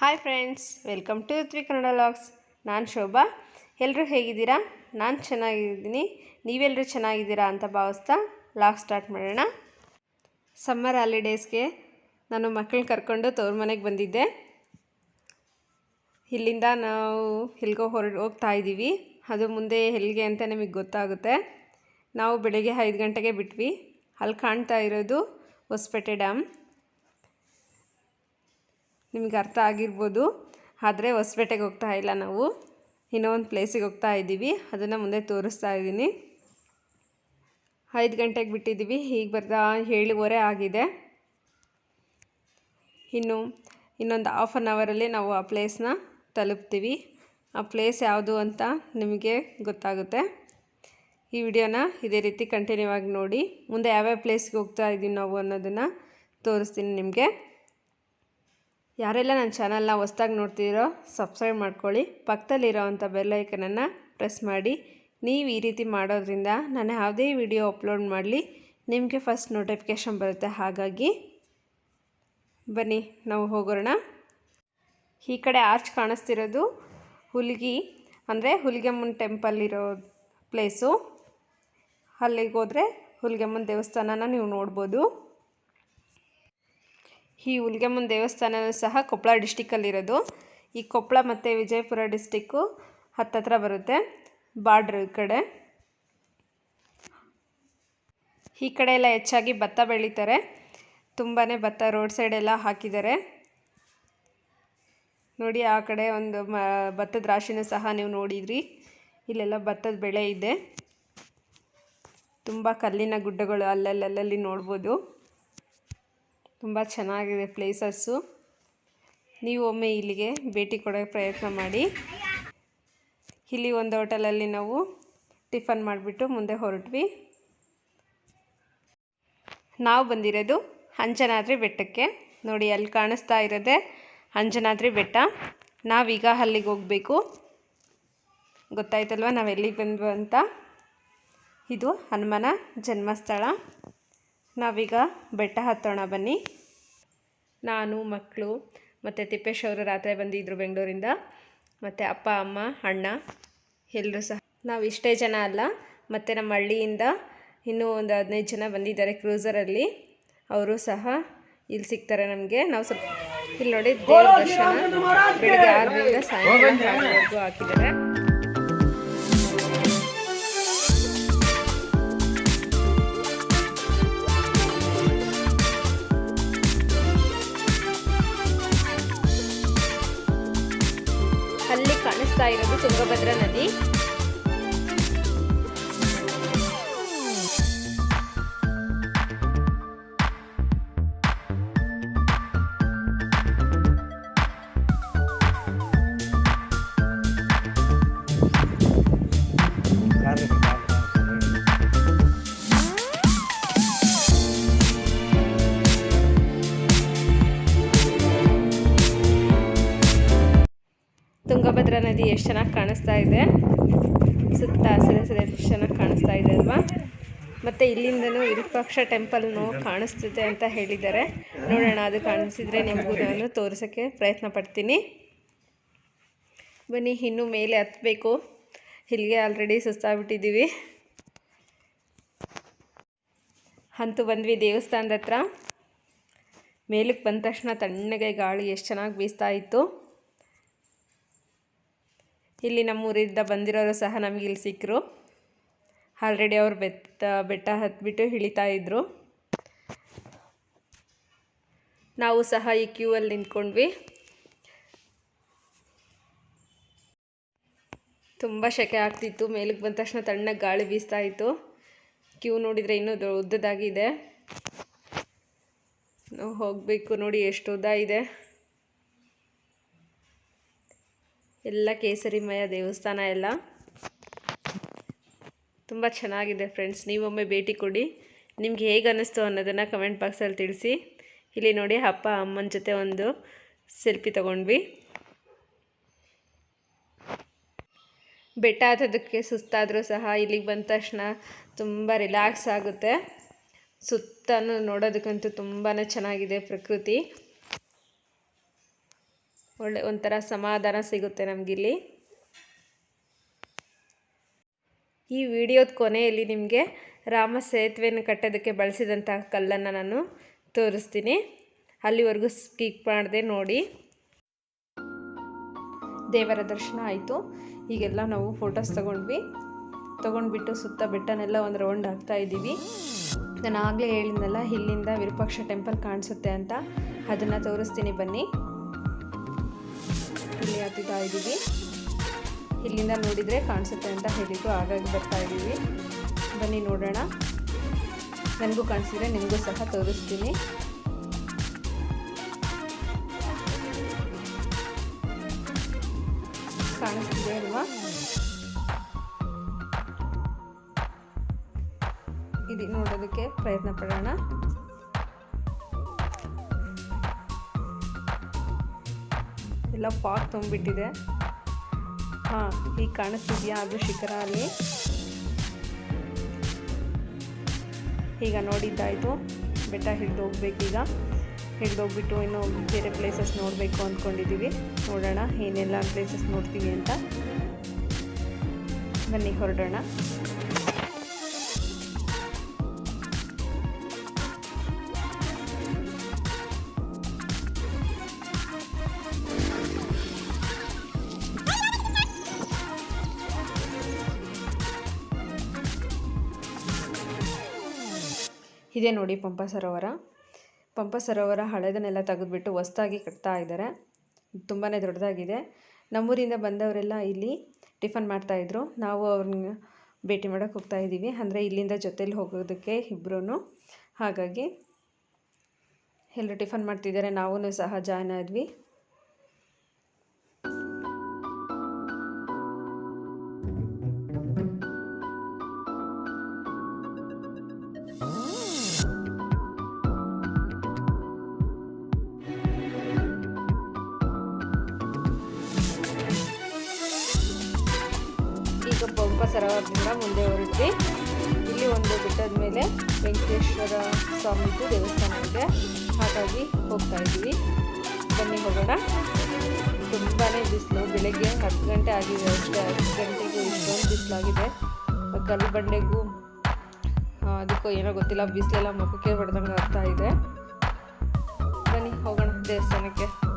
Hi friends welcome to three Kannada vlogs ನಾನು ಶೋಭಾ. ಎಲ್ಲರೂ ಹೇಗಿದ್ದೀರಾ? ನಾನು ಚೆನ್ನಾಗಿದ್ದೀನಿ. ನೀವೆಲ್ಲರೂ ಚೆನ್ನಾಗಿದ್ದೀರಾ ಅಂತ ಭಾವಿಸ್ತಾ ಲಾಗ್ ಸ್ಟಾರ್ಟ್ ಮಾಡೋಣ. ಸಮ್ಮರ್ ಹಾಲಿಡೇಸ್ಗೆ ನಾನು ಮಕ್ಕಳನ್ನ ಕರ್ಕೊಂಡು ತವ್ರ ಮನೆಗೆ ಬಂದಿದ್ದೆ. ಇಲ್ಲಿಂದ ನಾವು ಎಲ್ಲಿಗೋ ಹೊರ ಹೋಗ್ತಾ ಇದ್ದೀವಿ. ಅದು ಮುಂದೆ ಎಲ್ಲಿಗೆ ಅಂತ ನಿಮಗೆ ಗೊತ್ತಾಗುತ್ತೆ. ನಾವು ಬೆಳಗ್ಗೆ ಐದು ಗಂಟೆಗೆ ಬಿಟ್ವಿ. ಅಲ್ಲಿ ಕಾಣ್ತಾ ಇರೋದು ಹೊಸಪೇಟೆ ಡ್ಯಾಮ್ ನಿಮ್ಗೆ ಅರ್ಥ ಆಗಿರ್ಬೋದು. ಆದರೆ ಹೊಸಪೇಟೆಗೆ ಹೋಗ್ತಾ ಇಲ್ಲ ನಾವು. ಇನ್ನೂ ಒಂದು ಪ್ಲೇಸಿಗೆ ಹೋಗ್ತಾ ಇದ್ದೀವಿ. ಅದನ್ನು ಮುಂದೆ ತೋರಿಸ್ತಾ ಇದ್ದೀನಿ. ಐದು ಗಂಟೆಗೆ ಬಿಟ್ಟಿದ್ದೀವಿ. ಈಗ ಬರ್ತಾ ಏಳುವರೆ ಆಗಿದೆ. ಇನ್ನು ಇನ್ನೊಂದು ಹಾಫ್ ಆನ್ ಅವರಲ್ಲಿ ನಾವು ಆ ಪ್ಲೇಸ್ನ ತಲುಪ್ತೀವಿ. ಆ ಪ್ಲೇಸ್ ಯಾವುದು ಅಂತ ನಿಮಗೆ ಗೊತ್ತಾಗುತ್ತೆ. ಈ ವಿಡಿಯೋನ ಇದೇ ರೀತಿ ಕಂಟಿನ್ಯೂ ಆಗಿ ನೋಡಿ. ಮುಂದೆ ಯಾವ್ಯಾವ ಪ್ಲೇಸ್ಗೆ ಹೋಗ್ತಾ ಇದ್ದೀವಿ ನಾವು ಅನ್ನೋದನ್ನು ತೋರಿಸ್ತೀನಿ ನಿಮಗೆ. ಯಾರೆಲ್ಲ ನನ್ನ ಚಾನಲ್ನ ಹೊಸ್ದಾಗಿ ನೋಡ್ತಿದ್ದೀರೋ ಸಬ್ಸ್ಕ್ರೈಬ್ ಮಾಡ್ಕೊಳ್ಳಿ. ಪಕ್ಕದಲ್ಲಿರೋ ಅಂಥ ಬೆಲ್ಲೈಕನನ್ನು ಪ್ರೆಸ್ ಮಾಡಿ. ನೀವು ಈ ರೀತಿ ಮಾಡೋದ್ರಿಂದ ನಾನು ಯಾವುದೇ ವಿಡಿಯೋ ಅಪ್ಲೋಡ್ ಮಾಡಲಿ, ನಿಮಗೆ ಫಸ್ಟ್ ನೋಟಿಫಿಕೇಷನ್ ಬರುತ್ತೆ. ಹಾಗಾಗಿ, ಬನ್ನಿ, ನಾವು ಹೋಗೋಣ. ಈ ಕಡೆ ಆರ್ಚ್ ಕಾಣಿಸ್ತಿರೋದು ಹುಲ್ಗಿ, ಅಂದರೆ ಹುಲಿಗೆಮ್ಮನ್ ಟೆಂಪಲ್ ಇರೋ ಪ್ಲೇಸು ಅಲ್ಲಿಗೆ ಹೋದರೆ ಹುಲ್ಗೆಮ್ಮನ ದೇವಸ್ಥಾನನ ನೀವು ನೋಡ್ಬೋದು. ಈ ಹುಲ್ಗೆಮ್ಮನ ದೇವಸ್ಥಾನ ಸಹ ಕೊಪ್ಪಳ ಡಿಸ್ಟಿಕ್ಕಲ್ಲಿರೋದು. ಈ ಕೊಪ್ಪಳ ಮತ್ತು ವಿಜಯಪುರ ಡಿಸ್ಟಿಕ್ಕು ಹತ್ತತ್ರ ಬರುತ್ತೆ, ಬಾರ್ಡ್ರ್ ಕಡೆ. ಈ ಕಡೆ ಎಲ್ಲ ಹೆಚ್ಚಾಗಿ ಭತ್ತ ಬೆಳೀತಾರೆ. ತುಂಬಾ ಭತ್ತ ರೋಡ್ ಸೈಡೆಲ್ಲ ಹಾಕಿದ್ದಾರೆ. ನೋಡಿ, ಆ ಕಡೆ ಒಂದು ಮ, ಭತ್ತದ ರಾಶಿನ ಸಹ ನೀವು ನೋಡಿದ್ರಿ. ಇಲ್ಲೆಲ್ಲ ಭತ್ತದ ಬೆಳೆ ಇದೆ. ತುಂಬ ಕಲ್ಲಿನ ಗುಡ್ಡಗಳು ಅಲ್ಲಲ್ಲಲ್ಲಿ ನೋಡ್ಬೋದು. ತುಂಬ ಚೆನ್ನಾಗಿದೆ ಪ್ಲೇಸಸ್ಸು. ನೀವು ಒಮ್ಮೆ ಇಲ್ಲಿಗೆ ಭೇಟಿ ಕೊಡೋಕ್ಕೆ ಪ್ರಯತ್ನ ಮಾಡಿ. ಇಲ್ಲಿ ಒಂದು ಹೋಟೆಲಲ್ಲಿ ನಾವು ಟಿಫನ್ ಮಾಡಿಬಿಟ್ಟು ಮುಂದೆ ಹೊರಟ್ವಿ. ನಾವು ಬಂದಿರೋದು ಅಂಜನಾದ್ರಿ ಬೆಟ್ಟಕ್ಕೆ. ನೋಡಿ, ಅಲ್ಲಿ ಕಾಣಿಸ್ತಾ ಇರೋದೆ ಅಂಜನಾದ್ರಿ ಬೆಟ್ಟ. ನಾವೀಗ ಅಲ್ಲಿಗೆ ಹೋಗಬೇಕು. ಗೊತ್ತಾಯ್ತಲ್ವ ನಾವು ಎಲ್ಲಿಗೆ ಬಂದ್ವು ಅಂತ? ಇದು ಹನುಮನ ಜನ್ಮಸ್ಥಳ. ನಾವೀಗ ಬೆಟ್ಟ ಹತ್ತೋಣ ಬನ್ನಿ. ನಾನು ಮಕ್ಕಳು ಮತ್ತು ತಿಪ್ಪೇಶ್ ಅವರು ರಾತ್ರಿ ಬಂದಿದ್ದರು ಬೆಂಗಳೂರಿಂದ. ಮತ್ತು ಅಪ್ಪ, ಅಮ್ಮ, ಅಣ್ಣ ಎಲ್ಲರೂ ಸಹ. ನಾವು ಇಷ್ಟೇ ಜನ ಅಲ್ಲ, ಮತ್ತು ನಮ್ಮ ಹಳ್ಳಿಯಿಂದ ಇನ್ನೂ ಒಂದು ಹದಿನೈದು ಜನ ಬಂದಿದ್ದಾರೆ ಕ್ರೂಸರಲ್ಲಿ ಅವರು ಸಹ ಇಲ್ಲಿ ಸಿಗ್ತಾರೆ ನಮಗೆ. ನಾವು ಸ್ವಲ್ಪ ಇಲ್ಲಿ ನೋಡಿ ದೇವ್ರ ದರ್ಶನ. ಬೆಳಗ್ಗೆ ಆರರಿಂದ ಸಾಯಂಕಾಲ ಹಾಕಿದ್ದಾರೆ. ಇರೋದು ತುಂಗಭದ್ರಾ ನದಿ. ಚೆನ್ನಾಗಿ ಕಾಣಿಸ್ತಾ ಇದೆ. ಸುತ್ತ ಹಸಿರು ಹಸಿರು ಎಷ್ಟು ಚೆನ್ನಾಗಿ ಕಾಣಿಸ್ತಾ ಇದೆ ಅಲ್ವಾ? ಮತ್ತು ಇಲ್ಲಿಂದನೂ ವಿರೂಪಾಕ್ಷ ಟೆಂಪಲ್ನು ಕಾಣಿಸ್ತಿದೆ ಅಂತ ಹೇಳಿದ್ದಾರೆ. ನೋಡೋಣ, ಅದು ಕಾಣಿಸಿದರೆ ನಿಮಗೂ ನಾನು ತೋರಿಸೋಕ್ಕೆ ಪ್ರಯತ್ನ ಪಡ್ತೀನಿ. ಬನ್ನಿ, ಇನ್ನೂ ಮೇಲೆ ಹತ್ತಬೇಕು ಇಲ್ಲಿಗೆ ಆಲ್ರೆಡಿ ಸುಸ್ತಾಗ್ಬಿಟ್ಟಿದ್ದೀವಿ. ಅಂತೂ ಬಂದ್ವಿ ದೇವಸ್ಥಾನದ ಹತ್ರ. ಮೇಲಕ್ಕೆ ಬಂದ ತಕ್ಷಣ ತಣ್ಣಗೆ ಗಾಳಿ ಎಷ್ಟು ಚೆನ್ನಾಗಿ ಬೀಸ್ತಾ ಇತ್ತು. ಇಲ್ಲಿ ನಮ್ಮೂರಿಂದ ಬಂದಿರೋರು ಸಹ ನಮಗೆ ಇಲ್ಲಿ ಸಿಕ್ಕರು. ಆಲ್ರೆಡಿ ಅವ್ರು ಬೆತ್ತ, ಬೆಟ್ಟ ಹತ್ಬಿಟ್ಟು ಇಳಿತಾ ಇದ್ರು. ನಾವು ಸಹ ಈ ಕ್ಯೂ ಅಲ್ಲಿ ನಿಂತ್ಕೊಂಡ್ವಿ. ತುಂಬ ಸೆಕೆ ಆಗ್ತಿತ್ತು. ಮೇಲಕ್ಕೆ ಬಂದ ತಕ್ಷಣ ತಣ್ಣಗೆ ಗಾಳಿ ಬೀಸ್ತಾ ಇತ್ತು. ಕ್ಯೂ ನೋಡಿದರೆ ಇನ್ನೂ ಉದ್ದದಾಗಿದೆ. ಹೋಗಬೇಕು ನೋಡಿ ಎಷ್ಟು ಉದ್ದ ಇದೆ. ಎಲ್ಲ ಕೇಸರಿಮಯ ದೇವಸ್ಥಾನ ಎಲ್ಲ. ತುಂಬ ಚೆನ್ನಾಗಿದೆ ಫ್ರೆಂಡ್ಸ್, ನೀವೊಮ್ಮೆ ಭೇಟಿ ಕೊಡಿ. ನಿಮ್ಗೆ ಹೇಗೆ ಅನ್ನಿಸ್ತು ಅನ್ನೋದನ್ನು ಕಮೆಂಟ್ ಬಾಕ್ಸಲ್ಲಿ ತಿಳಿಸಿ. ಇಲ್ಲಿ ನೋಡಿ ಅಪ್ಪ, ಅಮ್ಮನ ಜೊತೆ ಒಂದು ಸೆಲ್ಫಿ ತೊಗೊಂಡ್ವಿ. ಬೆಟ್ಟ ಹತ್ತೋದಕ್ಕೆ ಸುಸ್ತಾದರೂ ಸಹ ಇಲ್ಲಿಗೆ ಬಂದ ತಕ್ಷಣ ತುಂಬ ರಿಲ್ಯಾಕ್ಸ್ ಆಗುತ್ತೆ. ಸುತ್ತನೂ ನೋಡೋದಕ್ಕಂತೂ ತುಂಬಾ ಚೆನ್ನಾಗಿದೆ ಪ್ರಕೃತಿ. ಒಳ್ಳೆ ಒಂಥರ ಸಮಾಧಾನ ಸಿಗುತ್ತೆ ನಮಗಿಲ್ಲಿ. ಈ ವಿಡಿಯೋದ ಕೊನೆಯಲ್ಲಿ ನಿಮಗೆ ರಾಮ ಸೇತುವೆಯನ್ನು ಕಟ್ಟೋದಕ್ಕೆ ಬಳಸಿದಂಥ ಕಲ್ಲನ್ನು ನಾನು ತೋರಿಸ್ತೀನಿ. ಅಲ್ಲಿವರೆಗೂ ಸ್ಕಿಪ್ ಮಾಡದೆ ನೋಡಿ. ದೇವರ ದರ್ಶನ ಆಯಿತು. ಈಗೆಲ್ಲ ನಾವು ಫೋಟೋಸ್ ತೊಗೊಂಡ್ವಿ. ತೊಗೊಂಡ್ಬಿಟ್ಟು ಸುತ್ತ ಬೆಟ್ಟನೆಲ್ಲ ಒಂದು ರೌಂಡ್ ಹಾಕ್ತಾ ಇದ್ದೀವಿ. ನಾನು ಆಗಲೇ ಹೇಳಿದ್ನಲ್ಲ, ಇಲ್ಲಿಂದ ವಿರೂಪಾಕ್ಷ ಟೆಂಪಲ್ ಕಾಣಿಸುತ್ತೆ ಅಂತ. ಅದನ್ನು ತೋರಿಸ್ತೀನಿ ಬನ್ನಿ. ಇಲ್ಲಿ ಹತ್ತಿತಾ ಇದ್ದೀವಿ. ಇಲ್ಲಿಂದ ನೋಡಿದರೆ ಕಾಣಿಸುತ್ತೆ ಅಂತ ಹೇಳಿದ್ದು ಹಾಗಾಗಿ ಬರ್ತಾ ಇದ್ದೀವಿ. ಬನ್ನಿ ನೋಡೋಣ. ನನಗೂ ಕಾಣಿಸಿದ್ರೆ ನಿಮಗೂ ಸಹ ತೋರಿಸ್ತೀನಿ. ಕಾಣಿಸ್ತಿದೆ ಅಲ್ವಾ? ಇದು ನೋಡೋದಕ್ಕೆ ಪ್ರಯತ್ನ ಪಡೋಣ. ಎಲ್ಲ ಪಾಕ್ ತುಂಬಿಟ್ಟಿದೆ. ಹಾಂ ಈಗ ಕಾಣಿಸ್ತಿದ್ಯಾ? ಅದು ಶಿಖರ ಅಲ್ಲಿ ಈಗ ನೋಡಿದ್ದಾಯಿತು. ಬೆಟ್ಟ ಹಿಡಿದು ಹೋಗ್ಬೇಕೀಗ ಹಿಡಿದು ಹೋಗ್ಬಿಟ್ಟು ಇನ್ನೂ ಬೇರೆ ಪ್ಲೇಸಸ್ ನೋಡಬೇಕು ಅಂದ್ಕೊಂಡಿದ್ದೀವಿ. ನೋಡೋಣ ಏನೆಲ್ಲ ಪ್ಲೇಸಸ್ ನೋಡ್ತೀವಿ ಅಂತ. ಬನ್ನಿ, ಹೊರಡೋಣ. ಇದೇ ನೋಡಿ ಪಂಪ ಸರೋವರ ಪಂಪ ಸರೋವರ ಹಳೆದನ್ನೆಲ್ಲ ತೆಗೆದುಬಿಟ್ಟು ಹೊಸ್ದಾಗಿ ಕಟ್ತಾ ಇದ್ದಾರೆ. ತುಂಬಾ ದೊಡ್ಡದಾಗಿದೆ. ನಮ್ಮೂರಿಂದ ಬಂದವರೆಲ್ಲ ಇಲ್ಲಿ ಟಿಫನ್ ಮಾಡ್ತಾಯಿದ್ರು ನಾವು ಅವ್ರನ್ನ ಭೇಟಿ ಮಾಡೋಕ್ಕೆ ಹೋಗ್ತಾ ಇದ್ದೀವಿ. ಅಂದರೆ ಇಲ್ಲಿಂದ ಜೊತೇಲಿ ಹೋಗೋದಕ್ಕೆ ಇಬ್ಬರೂ ಹಾಗಾಗಿ ಎಲ್ಲರೂ ಟಿಫನ್ ಮಾಡ್ತಿದ್ದಾರೆ. ನಾವೂ ಸಹ ಜಾಯ್ನ್ ಆದ್ವಿ. ಸರೋವರದಿಂದ ಮುಂದೆ ಹೊರಟ್ವಿ. ಇಲ್ಲಿ ಒಂದು ಬೆಟ್ಟದ ಮೇಲೆ ವೆಂಕಟೇಶ್ವರ ಸ್ವಾಮಿದು ದೇವಸ್ಥಾನ ಇದೆ. ಹಾಗಾಗಿ ಹೋಗ್ತಾ ಇದ್ದೀವಿ. ಬನ್ನಿ ಹೋಗೋಣ. ತುಂಬಾ ಬಿಸಿಲು. ಬೆಳಗ್ಗೆ ಹತ್ತು ಗಂಟೆ ಆಗಿದೆ ಅಷ್ಟೇ. ಹತ್ತು ಗಂಟೆಗೂ ಇಷ್ಟೊಂದು ಬಿಸಿಲಾಗಿದೆ. ಕಲ್ಲು ಬಂಡೆಗೂ ಅದಕ್ಕೂ ಏನೋ ಗೊತ್ತಿಲ್ಲ. ಬಿಸಿಲೆಲ್ಲ ಮುಖಕ್ಕೆ ಹೊಡೆದಂಗೆ ಆಗ್ತಾ ಇದೆ. ಬನ್ನಿ ಹೋಗೋಣ ದೇವಸ್ಥಾನಕ್ಕೆ.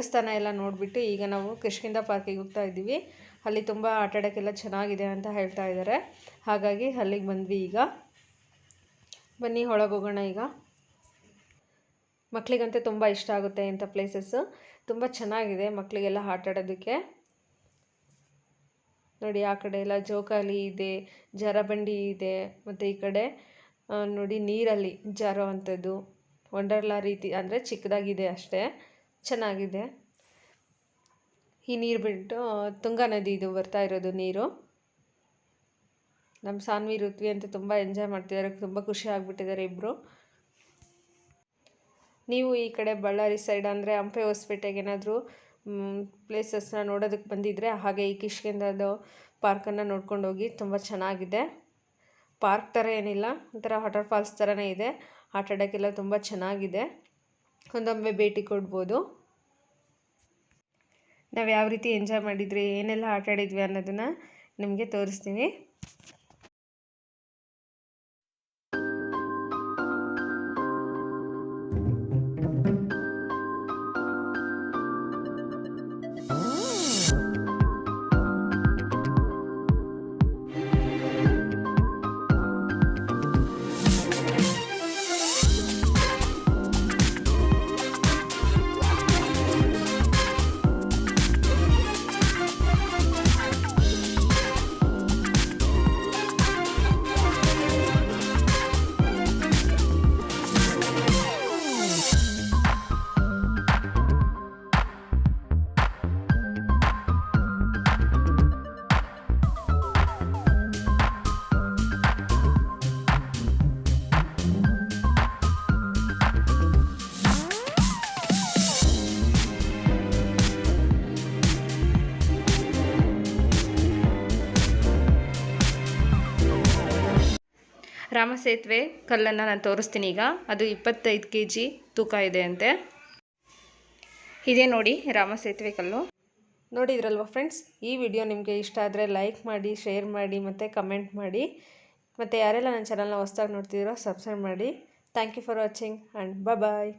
ದೇವಸ್ಥಾನ ಎಲ್ಲ ನೋಡಿಬಿಟ್ಟು ಈಗ ನಾವು ಕೃಷ್ಣಿಂದ ಪಾರ್ಕಿಗೆ ಹೋಗ್ತಾ ಇದ್ದೀವಿ. ಅಲ್ಲಿ ತುಂಬ ಆಟಾಡೋಕ್ಕೆಲ್ಲ ಚೆನ್ನಾಗಿದೆ ಅಂತ ಹೇಳ್ತಾ ಇದ್ದಾರೆ. ಹಾಗಾಗಿ ಅಲ್ಲಿಗೆ ಬಂದ್ವಿ ಈಗ. ಬನ್ನಿ, ಒಳಗೆ ಹೋಗೋಣ ಈಗ. ಮಕ್ಕಳಿಗಂತೂ ತುಂಬ ಇಷ್ಟ ಆಗುತ್ತೆ ಇಂಥ ಪ್ಲೇಸಸ್ಸು ತುಂಬ ಚೆನ್ನಾಗಿದೆ ಮಕ್ಕಳಿಗೆಲ್ಲ ಆಟಾಡೋದಕ್ಕೆ ನೋಡಿ, ಆ ಕಡೆ ಎಲ್ಲ ಜೋಕಾಲಿ ಇದೆ, ಜರಬಂಡಿ ಇದೆ, ಮತ್ತು ಈ ಕಡೆ ನೋಡಿ ನೀರಲ್ಲಿ ಜಾರೋ ಅಂಥದ್ದು ವಂಡರ್ಲಾ ರೀತಿ, ಅಂದರೆ ಚಿಕ್ಕದಾಗಿದೆ ಅಷ್ಟೇ. ಚೆನ್ನಾಗಿದೆ. ಈ ನೀರು ಬಿಟ್ಟು ತುಂಗಾ ನದಿ ಇದು ಬರ್ತಾ ಇರೋದು ನೀರು. ನಮ್ಮ ಸಾನ್ವಿ, ಋತ್ವಿ ಅಂತ ತುಂಬ ಎಂಜಾಯ್ ಮಾಡ್ತಿದ್ದಾರೆ. ತುಂಬ ಖುಷಿ ಆಗಿಬಿಟ್ಟಿದ್ದಾರೆ ಇಬ್ಬರು ನೀವು ಈ ಕಡೆ ಬಳ್ಳಾರಿ ಸೈಡ್ ಅಂದರೆ ಹಂಪೆ ಹೊಸಪೇಟೆಗೆ ಏನಾದರೂ ಪ್ಲೇಸಸ್ನ ನೋಡೋದಕ್ಕೆ ಬಂದಿದ್ದರೆ ಹಾಗೆ ಈ ಕಿಷ್ಕಿಂದದು ಪಾರ್ಕನ್ನು ನೋಡ್ಕೊಂಡು ಹೋಗಿ ತುಂಬ ಚೆನ್ನಾಗಿದೆ. ಪಾರ್ಕ್ ಥರ ಏನಿಲ್ಲ, ಒಂಥರ ವಾಟರ್ ಫಾಲ್ಸ್ ಥರನೇ ಇದೆ. ಆಟ ಆಡೋಕ್ಕೆಲ್ಲ ತುಂಬ ಚೆನ್ನಾಗಿದೆ. ಒಂದೊಮ್ಮೆ ಭೇಟಿ ಕೊಡ್ಬೋದು. ನಾವು ಯಾವ ರೀತಿ ಎಂಜಾಯ್ ಮಾಡಿದ್ವಿ ಏನೆಲ್ಲ ಆಟ ಆಡಿದ್ವಿ ಅನ್ನೋದನ್ನು ನಿಮಗೆ ತೋರಿಸ್ತೀನಿ. ರಾಮಸೇತುವೆ ಕಲ್ಲನ್ನು ನಾನು ತೋರಿಸ್ತೀನಿ ಈಗ. ಅದು ಇಪ್ಪತ್ತೈದು ಕೆ ಜಿ ತೂಕ ಇದೆ ಅಂತೆ ಇದೇ ನೋಡಿ ರಾಮಸೇತುವೆ ಕಲ್ಲು. ನೋಡಿದ್ರಲ್ವ ಫ್ರೆಂಡ್ಸ್ ಈ ವಿಡಿಯೋ ನಿಮಗೆ ಇಷ್ಟ ಆದರೆ ಲೈಕ್ ಮಾಡಿ ಶೇರ್ ಮಾಡಿ, ಮತ್ತು ಕಮೆಂಟ್ ಮಾಡಿ. ಮತ್ತು ಯಾರೆಲ್ಲ ನನ್ನ ಚಾನಲ್ನ ಹೊಸ್ದಾಗಿ ನೋಡ್ತಿದ್ದೀರೋ ಸಬ್ಸ್ಕ್ರೈಬ್ ಮಾಡಿ. Thank you for watching and bye